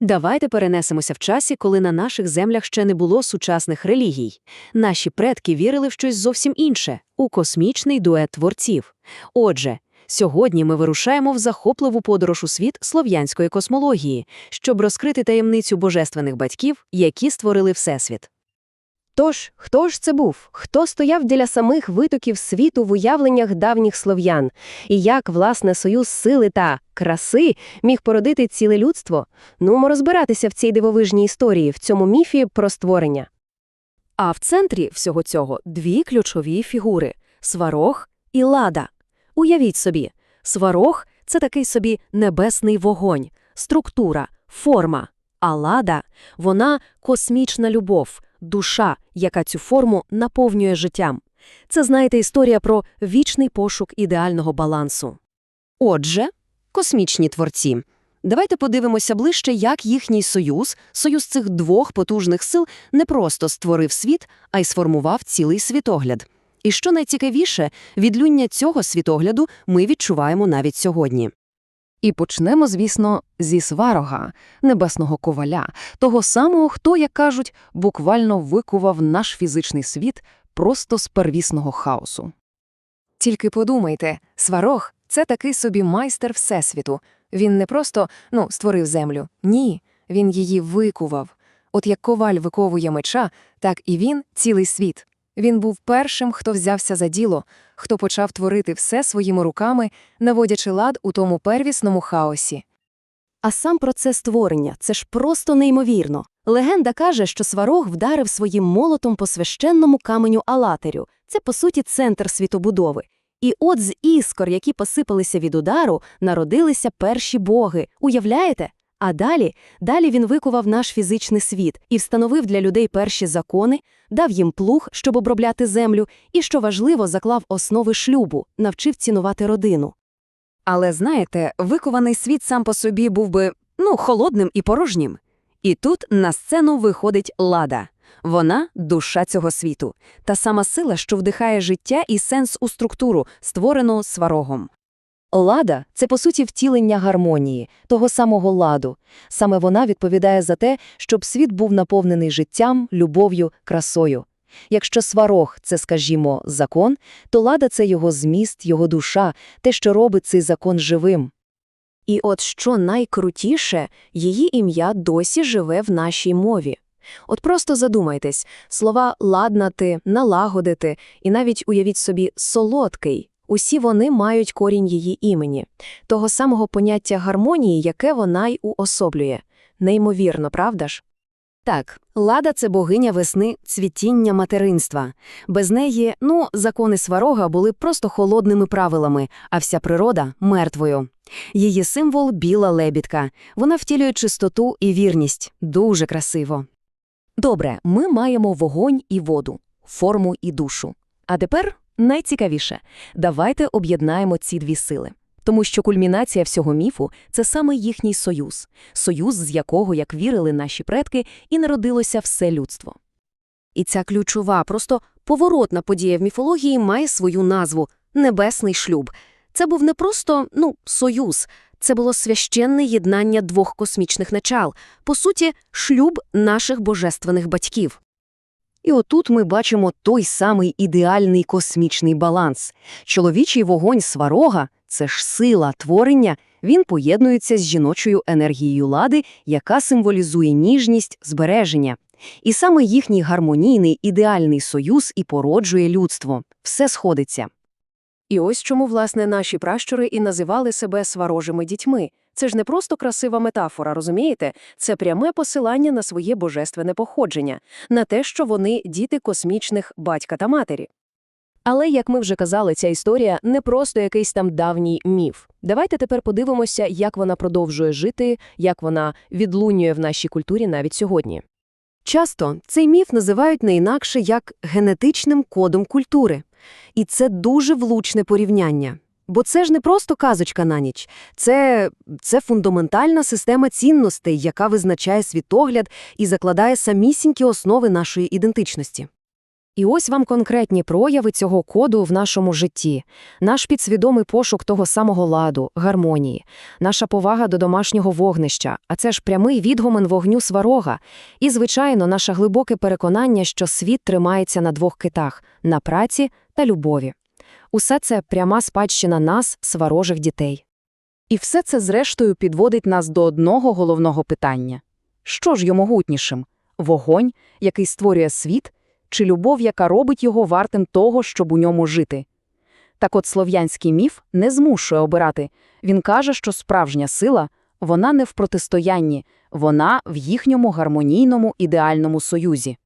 Давайте перенесемося в часі, коли на наших землях ще не було сучасних релігій. Наші предки вірили в щось зовсім інше у космічний дует творців. Отже, сьогодні ми вирушаємо в захопливу подорож у світ слов'янської космології, щоб розкрити таємницю божественних батьків, які створили Всесвіт. Тож, хто ж це був? Хто стояв біля самих витоків світу в уявленнях давніх слов'ян? І як, власне, союз сили та краси міг породити ціле людство? Нумо розбиратися в цій дивовижній історії, в цьому міфі про створення. А в центрі всього цього дві ключові фігури – сварог і лада. Уявіть собі, сварог – це такий собі небесний вогонь, структура, форма. А лада – вона космічна любов, душа, яка цю форму наповнює життям. Це, знаєте, історія про вічний пошук ідеального балансу. Отже, космічні творці. Давайте подивимося ближче, як їхній союз, союз цих двох потужних сил, не просто створив світ, а й сформував цілий світогляд. І що найцікавіше, відлуння цього світогляду ми відчуваємо навіть сьогодні. І почнемо, звісно, зі сварога, небесного коваля, того самого, хто, як кажуть, буквально викував наш фізичний світ просто з первісного хаосу. Тільки подумайте, сварог – це такий собі майстер Всесвіту. Він не просто, ну, створив землю. Ні, він її викував. От як коваль виковує меча, так і він – цілий світ. Він був першим, хто взявся за діло, хто почав творити все своїми руками, наводячи лад у тому первісному хаосі. А сам процес створення – це ж просто неймовірно. Легенда каже, що сварог вдарив своїм молотом по священному каменю Алатерю. Це, по суті, центр світобудови. І от з іскор, які посипалися від удару, народилися перші боги. Уявляєте? А далі, далі він викував наш фізичний світ і встановив для людей перші закони, дав їм плуг, щоб обробляти землю, і, що важливо, заклав основи шлюбу, навчив цінувати родину. Але знаєте, викований світ сам по собі був би, ну, холодним і порожнім. І тут на сцену виходить лада. Вона – душа цього світу, та сама сила, що вдихає життя і сенс у структуру, створену сварогом. Лада – це, по суті, втілення гармонії, того самого ладу. Саме вона відповідає за те, щоб світ був наповнений життям, любов'ю, красою. Якщо сварог – це, скажімо, закон, то лада – це його зміст, його душа, те, що робить цей закон живим. І от що найкрутіше, її ім'я досі живе в нашій мові. От просто задумайтесь, слова «ладнати», «налагодити» і навіть, уявіть собі, «солодкий» – усі вони мають корінь її імені, того самого поняття гармонії, яке вона й уособлює. Неймовірно, правда ж? Так, лада – це богиня весни, цвітіння материнства. Без неї, ну, закони сварога були просто холодними правилами, а вся природа – мертвою. Її символ – біла лебідка. Вона втілює чистоту і вірність. Дуже красиво. Добре, ми маємо вогонь і воду, форму і душу. А тепер найцікавіше – давайте об'єднаємо ці дві сили. Тому що кульмінація всього міфу – це саме їхній союз, союз, з якого, як вірили наші предки, і народилося все людство. І ця ключова, просто поворотна подія в міфології має свою назву – небесний шлюб. Це був не просто, ну, союз, це було священне єднання двох космічних начал, по суті, шлюб наших божественних батьків. І отут ми бачимо той самий ідеальний космічний баланс. Чоловічий вогонь сварога – це ж сила творення, він поєднується з жіночою енергією лади, яка символізує ніжність, збереження. І саме їхній гармонійний ідеальний союз і породжує людство. Все сходиться. І ось чому, власне, наші пращури і називали себе сварожими дітьми. Це ж не просто красива метафора, розумієте? Це пряме посилання на своє божественне походження, на те, що вони діти космічних батька та матері. Але, як ми вже казали, ця історія не просто якийсь там давній міф. Давайте тепер подивимося, як вона продовжує жити, як вона відлунює в нашій культурі навіть сьогодні. Часто цей міф називають не інакше як генетичним кодом культури. І це дуже влучне порівняння. Бо це ж не просто казочка на ніч, це, це фундаментальна система цінностей, яка визначає світогляд і закладає самісінькі основи нашої ідентичності. І ось вам конкретні прояви цього коду в нашому житті. Наш підсвідомий пошук того самого ладу, гармонії, наша повага до домашнього вогнища, а це ж прямий відгумен вогню сварога. І, звичайно, наше глибоке переконання, що світ тримається на двох китах – на праці та любові. Усе це пряма спадщина нас, сварожих дітей. І все це, зрештою, підводить нас до одного головного питання. Що ж є могутнішим? Вогонь, який створює світ, чи любов, яка робить його вартим того, щоб у ньому жити? Так от слов'янський міф не змушує обирати. Він каже, що справжня сила – вона не в протистоянні, вона в їхньому гармонійному ідеальному союзі.